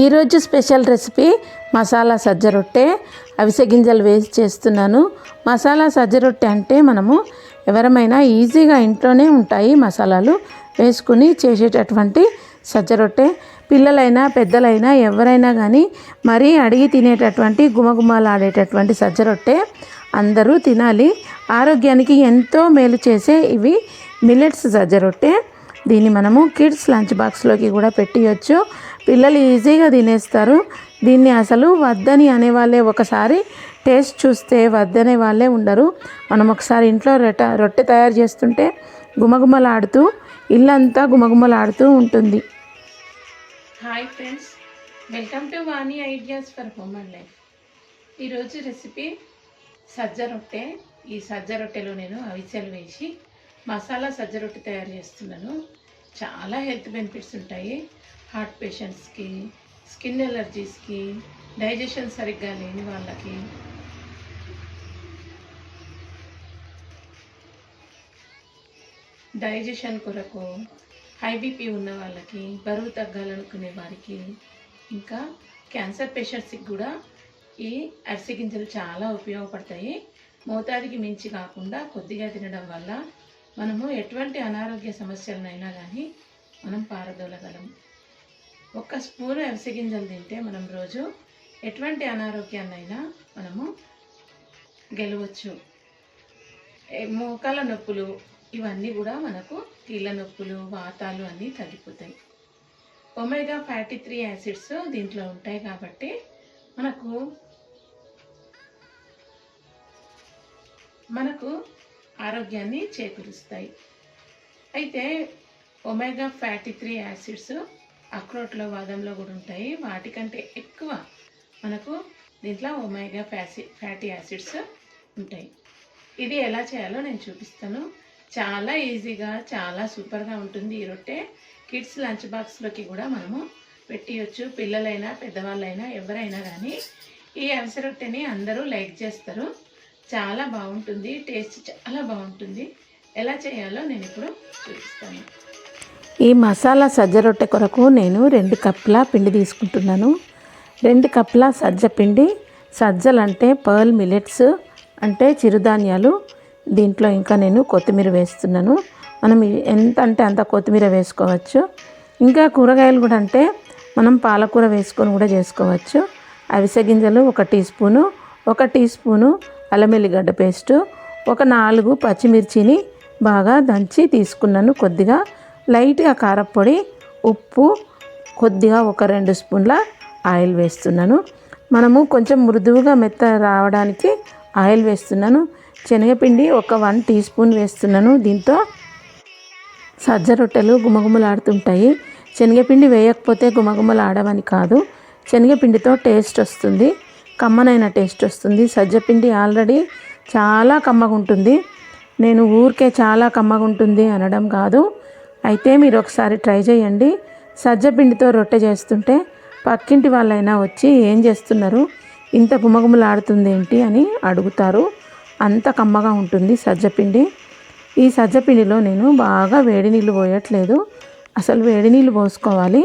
ఈరోజు special recipe masala సజ్జ రొట్టె. అవిసె గింజలు వేసి చేస్తున్నాను. మసాలా సజ్జ రొట్టె అంటే మనము ఎవరమైనా ఈజీగా ఇంట్లోనే ఉంటాయి మసాలాలు వేసుకుని చేసేటటువంటి సజ్జ రొట్టె. పిల్లలైనా పెద్దలైనా ఎవరైనా కానీ మరీ అడిగి తినేటటువంటి గుమగుమలాడేటటువంటి సజ్జ రొట్టె అందరూ తినాలి. ఆరోగ్యానికి ఎంతో మేలు చేసే ఇవి మిల్లెట్స్ సజ్జ రొట్టె. దీన్ని మనము కిడ్స్ లంచ్ బాక్స్లోకి కూడా పెట్టియచ్చు. పిల్లలు ఈజీగా తినేస్తారు. దీన్ని అసలు వద్దని అనేవాళ్ళే ఒకసారి టేస్ట్ చూస్తే వద్దనే వాళ్ళే ఉండరు. మనం ఒకసారి ఇంట్లో రొట్టె రొట్టె తయారు చేస్తుంటే గుమగుమలాడుతూ ఇల్లంతా గుమగుమలాడుతూ ఉంటుంది. Hi friends welcome to Vani ideas for home and life. ఈరోజు రెసిపీ సజ్జ రొట్టె. ఈ సజ్జ రొట్టెలో నేను అవిసెలు వేసి మసాలా సజ్జ రొట్టె తయారు చేస్తున్నాను. చాలా హెల్త్ బెనిఫిట్స్ ఉంటాయి. హార్ట్ పేషెంట్స్కి స్కిన్ ఎలర్జీస్కి డైజెషన్ సరిగ్గా లేని వాళ్ళకి. డైజెషన్ కొరకు హై బీపీ ఉన్న వాళ్ళకి బరువు తగ్గాలనుకునే వారికి ఇంకా క్యాన్సర్ పేషెంట్స్కి కూడా ఈ అరిసి గింజలు చాలా ఉపయోగపడతాయి. మోతాదికి మించి కాకుండా కొద్దిగా తినడం వల్ల మనము ఎటువంటి అనారోగ్య సమస్యలనైనా కానీ మనం పారదోలగలం. ఒక స్పూన్ అవిసె గింజలు తింటే మనం రోజు ఎటువంటి అనారోగ్యాన్నైనా మనము గెలవచ్చు. మోకాల నొప్పులు ఇవన్నీ కూడా మనకు కీళ్ళ నొప్పులు వాతాలు అన్నీ తగ్గిపోతాయి. ఒమేగా ఫ్యాటీ త్రీ యాసిడ్స్ దీంట్లో ఉంటాయి కాబట్టి మనకు మనకు ఆరోగ్యాన్ని చేకూరుస్తాయి. అయితే ఒమేగా ఫ్యాటీ త్రీ యాసిడ్స్ అక్రోట్లో బాదంలో కూడా ఉంటాయి. వాటికంటే ఎక్కువ మనకు దీంట్లో ఒమేగా ఫ్యాసి ఫ్యాటీ యాసిడ్స్ ఉంటాయి. ఇది ఎలా చేయాలో నేను చూపిస్తాను. చాలా ఈజీగా చాలా సూపర్గా ఉంటుంది ఈ రొట్టె. కిడ్స్ లంచ్ బాక్స్లోకి కూడా మనము పెట్టియొచ్చు. పిల్లలైనా పెద్దవాళ్ళైనా ఎవరైనా కానీ ఈ అవిసె రొట్టెని అందరూ లైక్ చేస్తారు. చాలా బాగుంటుంది. టేస్ట్ చాలా బాగుంటుంది. ఎలా చేయాలో నేను ఇప్పుడు చూపిస్తాను. ఈ మసాలా సజ్జ రొట్టె కొరకు నేను రెండు కప్పుల పిండి తీసుకుంటున్నాను. రెండు కప్పుల సజ్జ పిండి సజ్జలు అంటే పర్ల్ మిలెట్స్ అంటే చిరుధాన్యాలు. దీంట్లో ఇంకా నేను కొత్తిమీర వేస్తున్నాను. మనం ఎంత అంటే అంత కొత్తిమీర వేసుకోవచ్చు. ఇంకా కూరగాయలు కూడా అంటే మనం పాలకూర వేసుకొని కూడా చేసుకోవచ్చు. అవిసె గింజలు ఒక టీ స్పూను ఒక టీ స్పూను అల్లం వెల్లిగడ్డ పేస్టు ఒక నాలుగు పచ్చిమిర్చిని బాగా దంచి తీసుకున్నాను కొద్దిగా. లైట్గా కారపొడి ఉప్పు కొద్దిగా ఒక రెండు స్పూన్ల ఆయిల్ వేస్తున్నాను. మనము కొంచెం మృదువుగా మెత్త రావడానికి ఆయిల్ వేస్తున్నాను. శనగపిండి ఒక వన్ టీ స్పూన్ వేస్తున్నాను. దీంతో సజ్జ రొట్టెలు గుమగుమలాడుతుంటాయి. శనగపిండి వేయకపోతే గుమగుమలాడవని కాదు. శనగపిండితో టేస్ట్ వస్తుంది. కమ్మనైన టేస్ట్ వస్తుంది. సజ్జపిండి ఆల్రెడీ చాలా కమ్మగా ఉంటుంది నేను ఊరికే చాలా కమ్మగా ఉంటుంది అనడం కాదు. అయితే మీరు ఒకసారి ట్రై చేయండి. సజ్జపిండితో రొట్టె చేస్తుంటే పక్కింటి వాళ్ళైనా వచ్చి ఏం చేస్తున్నారు? ఇంత గుమగుమలాడుతుంది ఏంటి అని అడుగుతారు. అంత కమ్మగా ఉంటుంది సజ్జపిండి ఈ సజ్జపిండిలో నేను బాగా వేడి నీళ్ళు పోయట్లేదు. అసలు వేడి నీళ్ళు పోసుకోవాలి.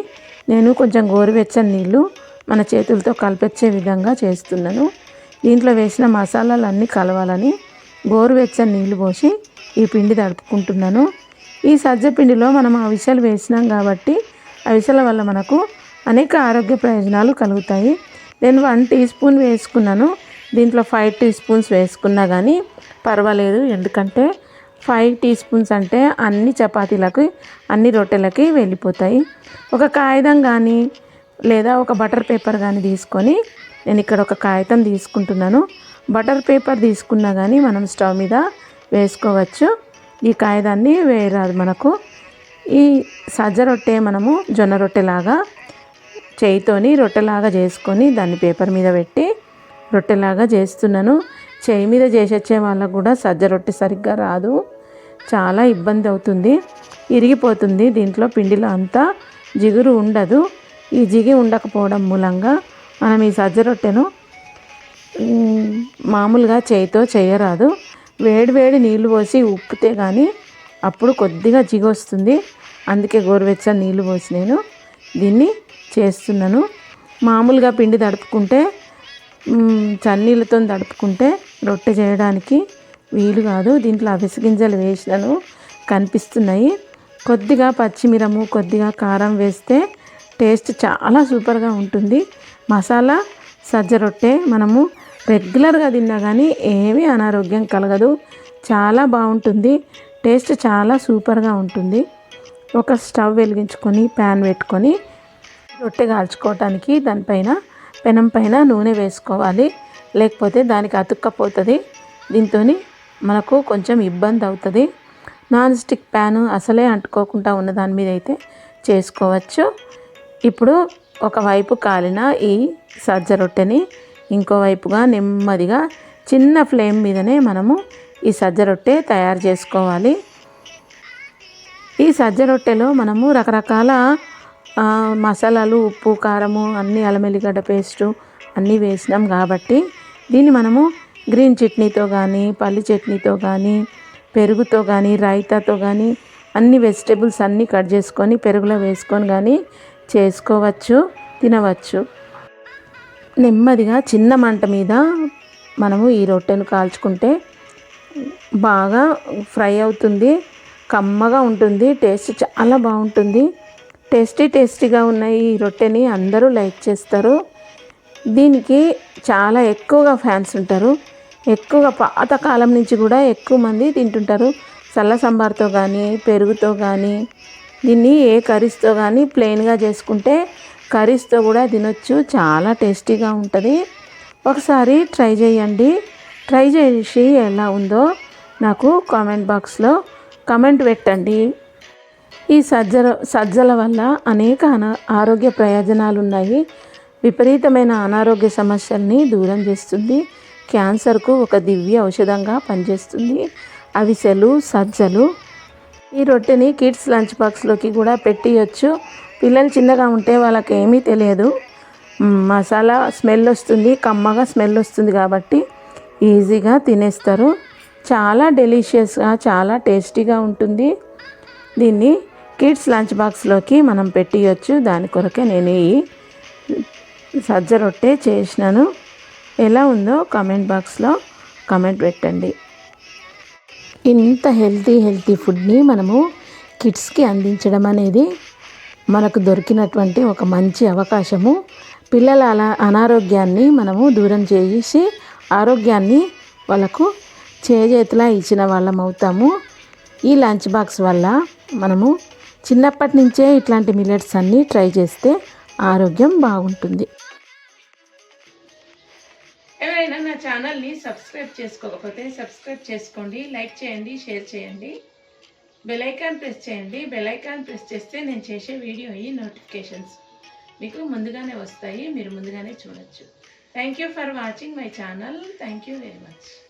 నేను కొంచెం గోరువెచ్చని నీళ్ళు మన చేతులతో కలిపెచ్చే విధంగా చేస్తున్నాను. దీంట్లో వేసిన మసాలాలు అన్నీ కలవాలని గోరువెచ్చని నీళ్ళు పోసి ఈ పిండి తడుపుకుంటున్నాను. ఈ సజ్జ పిండిలో మనం అవిసెలు వేసినాం కాబట్టి అవిసెల వల్ల మనకు అనేక ఆరోగ్య ప్రయోజనాలు కలుగుతాయి. నేను వన్ టీ స్పూన్ వేసుకున్నాను. దీంట్లో ఫైవ్ టీ స్పూన్స్ వేసుకున్నా కానీ పర్వాలేదు. ఎందుకంటే ఫైవ్ టీ స్పూన్స్ అంటే అన్ని చపాతీలకి అన్ని రొట్టెలకి వెళ్ళిపోతాయి. ఒక కాగితం కానీ లేదా ఒక బటర్ పేపర్ కానీ తీసుకొని నేను ఇక్కడ ఒక కాగితం తీసుకుంటున్నాను. బటర్ పేపర్ తీసుకున్నా కానీ మనం స్టవ్ మీద వేసుకోవచ్చు. ఈ కాయదాన్ని వేయరాదు మనకు. ఈ సజ్జ రొట్టె మనము జొన్న రొట్టెలాగా చేయితోని రొట్టెలాగా చేసుకొని దాన్ని పేపర్ మీద పెట్టి రొట్టెలాగా చేస్తున్నాను. చేయి మీద చేసొచ్చే వాళ్ళకు కూడా సజ్జ రొట్టె సరిగ్గా రాదు. చాలా ఇబ్బంది అవుతుంది. ఇరిగిపోతుంది. దీంట్లో పిండిలో అంతా జిగురు ఉండదు. ఈ జిగి ఉండకపోవడం మూలంగా మనం ఈ సజ్జ రొట్టెను మామూలుగా చేయితో చేయరాదు. వేడివేడి నీళ్ళు నీళ్ళు పోసి ఉప్పితే కానీ అప్పుడు కొద్దిగా జిగొస్తుంది అందుకే గోరువెచ్చని నీళ్ళు పోసి నేను దీన్ని చేస్తున్నాను. మామూలుగా పిండి తడుపుకుంటే చన్నీళ్ళతో తడుపుకుంటే రొట్టె చేయడానికి వీలు కాదు. దీంట్లో అవిసె గింజలు వేసినాను కనిపిస్తున్నాయి. కొద్దిగా పచ్చిమిరము కొద్దిగా కారం వేస్తే టేస్ట్ చాలా సూపర్గా ఉంటుంది. మసాలా సజ్జ రొట్టె మనము రెగ్యులర్గా తిన్నా కానీ ఏమీ అనారోగ్యం కలగదు. చాలా బాగుంటుంది టేస్ట్ చాలా సూపర్గా ఉంటుంది. ఒక స్టవ్ వెలిగించుకొని ప్యాన్ పెట్టుకొని రొట్టె కాల్చుకోవటానికి దానిపైన పెనం పైన నూనె వేసుకోవాలి. లేకపోతే దానికి అతుక్కపోతుంది. దీంతో మనకు కొంచెం ఇబ్బంది అవుతుంది. నాన్ స్టిక్ ప్యాన్ అసలే అంటుకోకుండా ఉన్న దాని మీద అయితే చేసుకోవచ్చు. ఇప్పుడు ఒకవైపు కాలిన ఈ సజ్జ రొట్టెని ఇంకోవైపుగా నెమ్మదిగా చిన్న ఫ్లేమ్ మీదనే మనము ఈ సజ్జ రొట్టె తయారు చేసుకోవాలి. ఈ సజ్జ రొట్టెలో మనము రకరకాల మసాలాలు ఉప్పు కారము అన్ని అల్లం పేస్టు అన్నీ వేసినాం కాబట్టి దీన్ని మనము గ్రీన్ చట్నీతో కానీ పల్లి చట్నీతో కానీ పెరుగుతో కానీ రైతాతో కానీ అన్ని వెజిటేబుల్స్ అన్నీ కట్ చేసుకొని పెరుగులో వేసుకొని కానీ చేసుకోవచ్చు తినవచ్చు. నెమ్మదిగా చిన్న మంట మీద మనము ఈ రొట్టెను కాల్చుకుంటే బాగా ఫ్రై అవుతుంది కమ్మగా ఉంటుంది టేస్ట్ చాలా బాగుంటుంది. టేస్టీ టేస్టీగా ఉన్న ఈ రొట్టెని అందరూ లైక్ చేస్తారు. దీనికి చాలా ఎక్కువగా ఫ్యాన్స్ ఉంటారు. ఎక్కువగా పాతకాలం నుంచి కూడా ఎక్కువ మంది తింటుంటారు. చల్ల సాంబార్తో కానీ పెరుగుతో కానీ దీన్ని ఏ కర్రీస్తో కానీ ప్లెయిన్గా చేసుకుంటే కర్రీస్తో కూడా తినొచ్చు. చాలా టేస్టీగా ఉంటుంది. ఒకసారి ట్రై చేయండి. ట్రై చేసి ఎలా ఉందో నాకు కామెంట్ బాక్స్లో కామెంట్ పెట్టండి. ఈ సజ్జల సజ్జల వల్ల అనేక అనా ఆరోగ్య ప్రయోజనాలు ఉన్నాయి విపరీతమైన అనారోగ్య సమస్యల్ని దూరం చేస్తుంది. క్యాన్సర్కు ఒక దివ్య ఔషధంగా పనిచేస్తుంది. అవిసెలు సజ్జలు ఈ రొట్టెని కిడ్స్ లంచ్ బాక్స్లోకి కూడా పెట్టియచ్చు. పిల్లలు చిన్నగా ఉంటే వాళ్ళకి ఏమీ తెలియదు మసాలా స్మెల్ వస్తుంది కమ్మగా స్మెల్ వస్తుంది కాబట్టి ఈజీగా తినేస్తారు. చాలా డెలిషియస్గా చాలా టేస్టీగా ఉంటుంది. దీన్ని కిడ్స్ లంచ్ బాక్స్లోకి మనం పెట్టియచ్చు. దాని కొరకే నేను ఈ సజ్జ రొట్టె చేసినాను. ఎలా ఉందో కామెంట్ బాక్స్లో కామెంట్ పెట్టండి. ఇంత హెల్తీ హెల్తీ ఫుడ్ని మనము కిడ్స్కి అందించడం అనేది మనకు దొరికినటువంటి ఒక మంచి అవకాశము. పిల్లల అలా అనారోగ్యాన్ని మనము దూరం చేసి ఆరోగ్యాన్ని వాళ్ళకు చేజేతిలా ఇచ్చిన వాళ్ళం అవుతాము. ఈ లంచ్ బాక్స్ వల్ల మనము చిన్నప్పటి నుంచే ఇట్లాంటి మిల్లెట్స్ అన్నీ ట్రై చేస్తే ఆరోగ్యం బాగుంటుంది. నా ఛానల్ని సబ్స్క్రైబ్ చేసుకోకపోతే సబ్స్క్రైబ్ చేసుకోండి లైక్ చేయండి షేర్ చేయండి. బెలైకాన్ ప్రెస్ చేయండి. బెలైకాన్ ప్రెస్ చేస్తే నేను చేసే వీడియో ఈ నోటిఫికేషన్స్ మీకు ముందుగానే వస్తాయి. మీరు ముందుగానే చూడొచ్చు. Thank you for watching my channel thank you very much